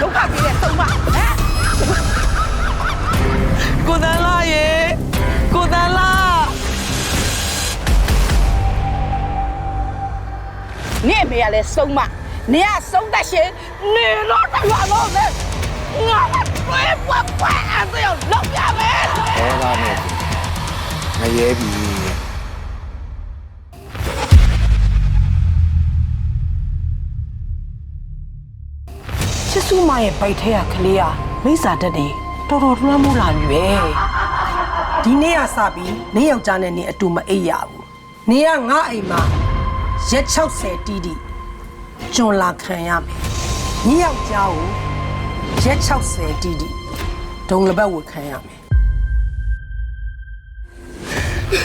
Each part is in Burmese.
ဒုက္ခကြီးတဲ့ဆုံးမဟမ်ကိုတန်းလာရေကိုတန်းလာနင့်အမေကလည်းဆုံးမနင်ကဆုံးသက်ရှင်နေတော့တရွာတော့ပဲငါကဘယ်ဘွားဘွားအဲ့ဒါလောက်ရမယ်အဲဒါနဲ့ငရဲပြီ မရဲ့ဗိုက်ထဲကကလေးကမိစ္ဆာတက်နေတော်တော်လွှမ်းမိုးလာပြီပဲဒီနေ့ကစပြီးနင်းယောက်ျားနဲ့နင်းအတူမအိပ်ရဘူးနင်းကငါအိမ်မှာရက်60တီးတီကျွန်လာခံရမယ်နင်းယောက်ျားကိုရက်60တီးတီဒုံလဘက်ဝတ်ခံရမယ်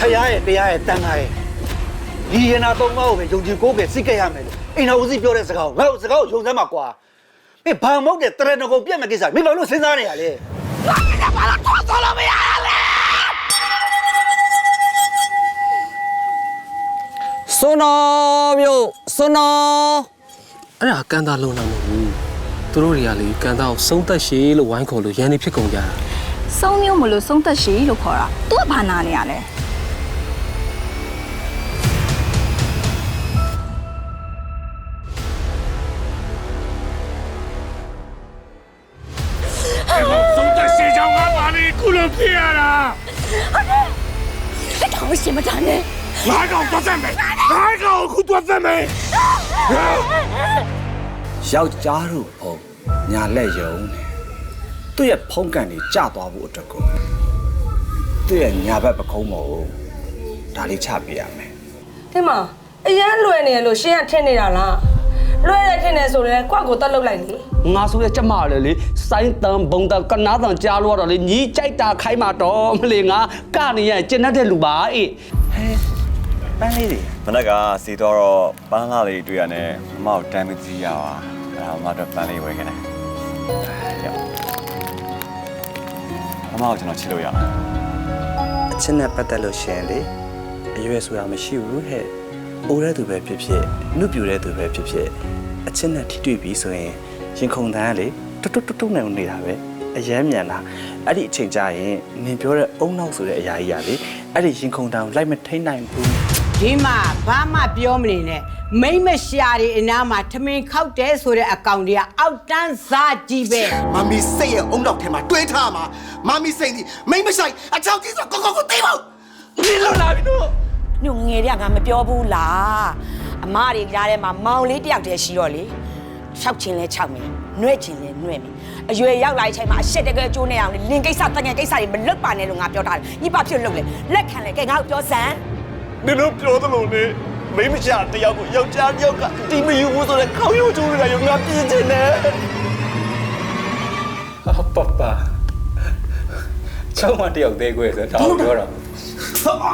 ဖရားရဲ့တရားရဲ့တန်ခါရဲ့ဒီရနာသုံးပါးကိုပဲယုံကြည်ကိုးပဲစိတ်ကြက်ရမယ်လို့အိမ်တော်ဦးစီးပြောတဲ့စကားကိုငါ့ကိုစကားကိုယုံစမ်းမှာကွာ မင်းဘာမဟုတ်တဲ့တရဏဂုံပြက်မဲ့ကိစ္စမင်းဘာလို့စဉ်းစားနေရလဲဘာလို့ထောက်ဆောလို့မရလဲစွန်းတော်မြို့စွန်းတော်အဲ့ဒါကန်တာလုံးတာမဟုတ်ဘူးသူတို့တွေကလေကန်တာကိုစုံသက်ရှည်လို့ဝိုင်းခေါ်လို့ရန်နေဖြစ်ကုန်ကြတာစုံမျိုးမလို့စုံသက်ရှိလို့ခေါ်တာသူကဘာနာနေရလဲ လေခုလိုဖြစ်ရတာအဲ့ဒါကိုရှင်မတန်းနဲ့ငါကောင်သွားစမ်းမယ်ငါကောင်အခုသွားစမ်းမယ်ယောက်ျားတို့ဖုံညာလက်ယုံတယ်သူ့ရဲ့ဖုံးကန်တွေကျသွားဖို့အတွက်ကိုသူ့ရဲ့ညာဘက်ပကုံးမော်ကိုဒါလေးချပြရမယ်ဒီမှာအရန်လွယ်နေရလို့ရှင်းရထင်နေတာလား လွယ်ရထင်နေဆိုရင်ကွက်ကိုတက်လုတ်လိုက်လေငါဆိုတဲ့ကျမလေလေစိုင်းတန်ဘုံတန်ကနာတန်ကြားလို့ရတော့လေညီကြိုက်တာခိုင်းမှာတော့မလေငါကနေရကျင်တတ်တဲ့လူပါအေးပန်းလေးတွေမနက်ကစီတော့တော့ပန်းလာလေးတွေ့ရတယ်မမကိုတမ်းမကြည့်ရပါအဲ့ဒါမမတော့ပန်းလေးဝယ်ခဲ့တယ်ရောက်မမကိုကျွန်တော်ချစ်လို့ရအောင်အချင်းနဲ့ပတ်သက်လို့ရှရင်လေအရွယ်ဆိုတာမရှိဘူးဟဲ့ အိုးတဲ့သူပဲဖြစ်ဖြစ်နှုတ်ပြူတဲ့သူပဲဖြစ်ဖြစ်အချင်းနဲ့ထိတွေ့ပြီးဆိုရင်ရင်ခုန်တန်းကလေတွတ်တွတ်တွတ်တွတ်နေနေတာပဲအယမ်းမြန်လာအဲ့ဒီအချိန်ကျရင်နင်ပြောတဲ့အုံနောက်ဆိုတဲ့အရာကြီးရလေအဲ့ဒီရင်ခုန်တန်းကိုလိုက်မထိန်နိုင်ဘူးဒီမှာဘာမှပြောမနေနဲ့မိမ့်မရှာတွေအနားမှာထမင်းခောက်တယ်ဆိုတဲ့အကောင်တွေကအောက်တန်းစားကြီးပဲမမီစိတ်ရဲ့အုံနောက်ထဲမှာတွေးထားမှာမမီစိတ်ဒီမိမ့်မဆိုင်အချောက်ကြီးဆိုကိုကိုကိုသိဖို့နင်လွတ်လာပြီတော့ ညငယ်တည်းကငါမပြောဘူးလားအမတွေကြားထဲမှာမောင်လေးတယောက်တည်းရှိတော့လေ၆ချင်းလဲ၆မင်းနှွဲ့ချင်းလဲနှွဲ့မင်းအရွယ်ရောက်လာတဲ့အချိန်မှာအရှက်တကယ်ကျိုးနေအောင်လေလင်ကိစ္စတငယ်ကိစ္စတွေမလွတ်ပါနဲ့လို့ငါပြောထားတယ်ညီပါဖြစ်လို့လေလက်ခံလေကဲငါ့ကိုပြောစမ်းနင်တို့ပြောသလိုနဲ့မိမချတယောက်ကိုယောက်ျားတယောက်ကဒီမယူဘူးဆိုတဲ့ခေါင်းရိုးကျိုးတွေကရောငါပြင်းချင်တယ်ဟာပပချောင်းမတယောက်သေးခွဲဆိုတော့ပြောတာဟာ